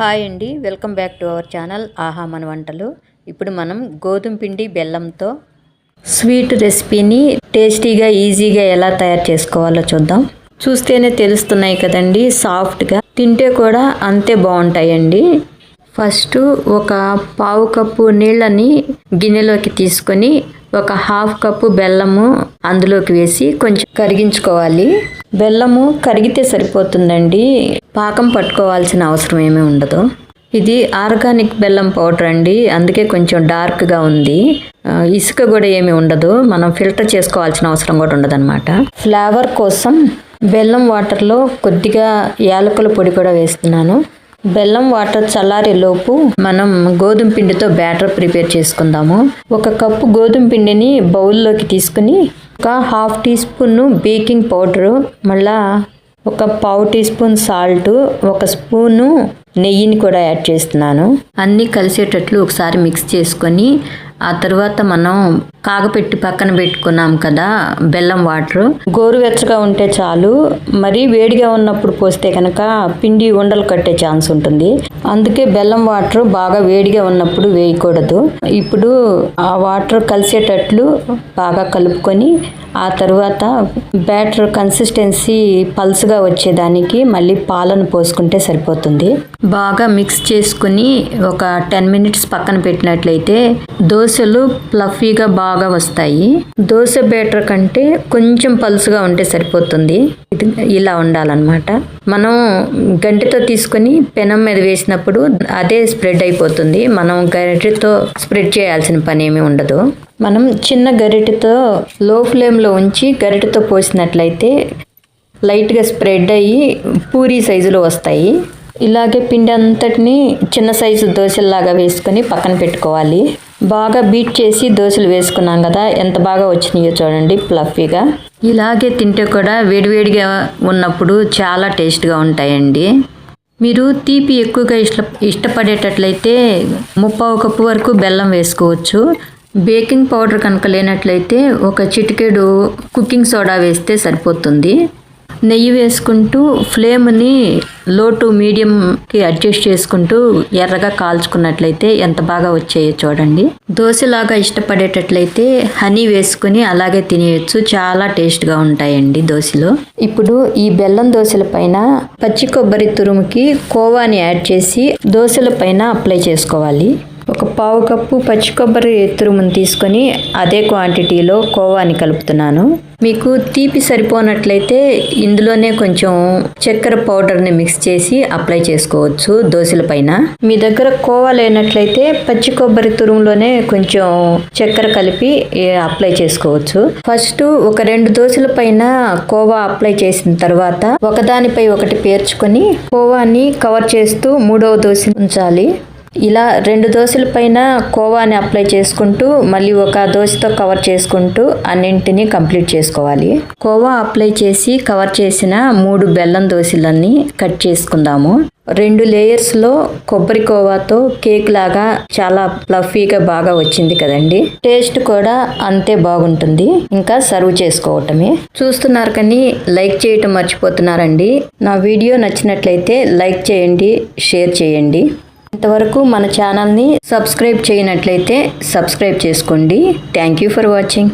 Hi అండి. Welcome back to our channel ఆహా మన వంటలు. ఇప్పుడు మనం గోధుమ పిండి బెల్లంతో స్వీట్ రెసిపీని టేస్టీగా ఈజీగా ఎలా తయారు చేసుకోవాలో చూద్దాం. చూస్తేనే తెలుస్తున్నాయి కదండి సాఫ్ట్గా. తింటే కూడా అంతే బాగుంటాయండి. ఫస్ట్ ఒక పావు కప్పు నీళ్ళని గిన్నెలోకి తీసుకొని ఒక హాఫ్ కప్పు బెల్లము అందులోకి వేసి కొంచెం కరిగించుకోవాలి. బెల్లము కరిగితే సరిపోతుందండి. పాకం పట్టుకోవాల్సిన అవసరం ఏమీ ఉండదు. ఇది ఆర్గానిక్ బెల్లం పౌడర్ అండి. అందుకే కొంచెం డార్క్గా ఉంది. ఇసుక కూడా ఏమీ ఉండదు. మనం ఫిల్టర్ చేసుకోవాల్సిన అవసరం కూడా ఉండదన్నమాట. ఫ్లేవర్ కోసం బెల్లం వాటర్లో కొద్దిగా యాలకుల పొడి కూడా వేస్తున్నాను. బెల్లం వాటర్ చల్లారే లోపు మనం గోధుమ పిండితో బ్యాటర్ ప్రిపేర్ చేసుకుందాము. ఒక కప్పు గోధుమ పిండిని బౌల్లోకి తీసుకుని ఒక half teaspoon baking powder మళ్ళా ఒక పావు టీ స్పూన్ సాల్ట్ ఒక స్పూను నెయ్యిని కూడా యాడ్ చేస్తున్నాను. అన్నీ కలిసేటట్లు ఒకసారి మిక్స్ చేసుకొని ఆ తర్వాత మనం కాగపెట్టి పక్కన పెట్టుకున్నాం కదా బెల్లం వాటర్. గోరువెచ్చగా ఉంటే చాలు మరీ వేడిగా ఉన్నప్పుడు పోస్తే కనుక పిండి ఉండలు కట్టే ఛాన్స్ ఉంటుంది. అందుకే బెల్లం వాటర్ బాగా వేడిగా ఉన్నప్పుడు వేయకూడదు. ఇప్పుడు ఆ వాటర్ కలిసేటట్లు బాగా కలుపుకొని ఆ తర్వాత బ్యాటర్ కన్సిస్టెన్సీ పల్స్గా వచ్చేదానికి మళ్ళీ పాలను పోసుకుంటే సరిపోతుంది. బాగా మిక్స్ చేసుకుని ఒక టెన్ మినిట్స్ పక్కన పెట్టినట్లయితే దోశలు ప్లఫీగా బాగా వస్తాయి. దోశ బ్యాటర్ కంటే కొంచెం పలుసుగా ఉంటే సరిపోతుంది. ఇలా ఉండాలన్నమాట. మనం గంటెతో తీసుకొని పెనం మీద వేసినప్పుడు అదే స్ప్రెడ్ అయిపోతుంది. మనం గరిటెతో స్ప్రెడ్ చేయాల్సిన పని ఏమీ ఉండదు. మనం చిన్న గరిటెతో లో ఫ్లేమ్లో ఉంచి గరిటెతో పోసినట్లయితే లైట్గా స్ప్రెడ్ అయ్యి పూరీ సైజులో వస్తాయి. ఇలాగే పిండి అంతటిని చిన్న సైజు దోశల్లాగా వేసుకొని పక్కన పెట్టుకోవాలి. బాగా బీట్ చేసి దోశలు వేసుకున్నాం కదా ఎంత బాగా వచ్చినాయో చూడండి ప్లఫీగా ఇలాగే తింటే కూడా వేడివేడిగా ఉన్నప్పుడు చాలా టేస్ట్గా ఉంటాయండి. మీరు తీపి ఎక్కువగా ఇష్ట ఇష్టపడేటట్లయితే ముప్పావు కప్పు వరకు బెల్లం వేసుకోవచ్చు. బేకింగ్ పౌడర్ కనుక లేనట్లయితే ఒక చిటికెడు కుకింగ్ సోడా వేస్తే సరిపోతుంది. నెయ్యి వేసుకుంటూ ఫ్లేమ్ని లో టు మీడియంకి అడ్జస్ట్ చేసుకుంటూ ఎర్రగా కాల్చుకున్నట్లయితే ఎంత బాగా వచ్చాయో చూడండి. దోశలాగా ఇష్టపడేటట్లయితే హనీ వేసుకుని అలాగే తినేయచ్చు. చాలా టేస్ట్గా ఉంటాయండి దోశలు. ఇప్పుడు ఈ బెల్లం దోశల పైన పచ్చి కొబ్బరి తురుముకి కోవాని యాడ్ చేసి దోశల పైన అప్లై చేసుకోవాలి. పావు కప్పు పచ్చి కొబ్బరి తురుమును తీసుకొని అదే క్వాంటిటీలో కోవాని కలుపుతున్నాను. మీకు తీపి సరిపోనట్లయితే ఇందులోనే కొంచెం చక్కెర పౌడర్ని మిక్స్ చేసి అప్లై చేసుకోవచ్చు దోశల పైన. మీ దగ్గర కోవా లేనట్లయితే పచ్చి కొబ్బరి తురుములోనే కొంచెం చక్కెర కలిపి అప్లై చేసుకోవచ్చు. ఫస్ట్ ఒక రెండు దోశల పైన కోవా అప్లై చేసిన తర్వాత ఒకదానిపై ఒకటి పేర్చుకొని కోవాని కవర్ చేస్తూ మూడవ దోశ ఉంచాలి. ఇలా రెండు దోశల పైన కోవాని అప్లై చేసుకుంటూ మళ్ళీ ఒక దోశతో కవర్ చేసుకుంటూ అన్నింటినీ కంప్లీట్ చేసుకోవాలి. కోవా అప్లై చేసి కవర్ చేసిన మూడు బెల్లం దోశలన్నీ కట్ చేసుకుందాము. రెండు లేయర్స్లో కొబ్బరి కోవాతో కేక్ లాగా చాలా ఫ్లఫీగా బాగా వచ్చింది కదండి. టేస్ట్ కూడా అంతే బాగుంటుంది. ఇంకా సర్వ్ చేసుకోవటమే. చూస్తున్నారు కానీ లైక్ చేయటం మర్చిపోతున్నారండి. నా వీడియో నచ్చినట్లయితే లైక్ చేయండి షేర్ చేయండి. ఇంతవరకు మన ఛానల్ని సబ్స్క్రైబ్ చేయనట్లయితే సబ్స్క్రైబ్ చేసుకోండి. Thank you for watching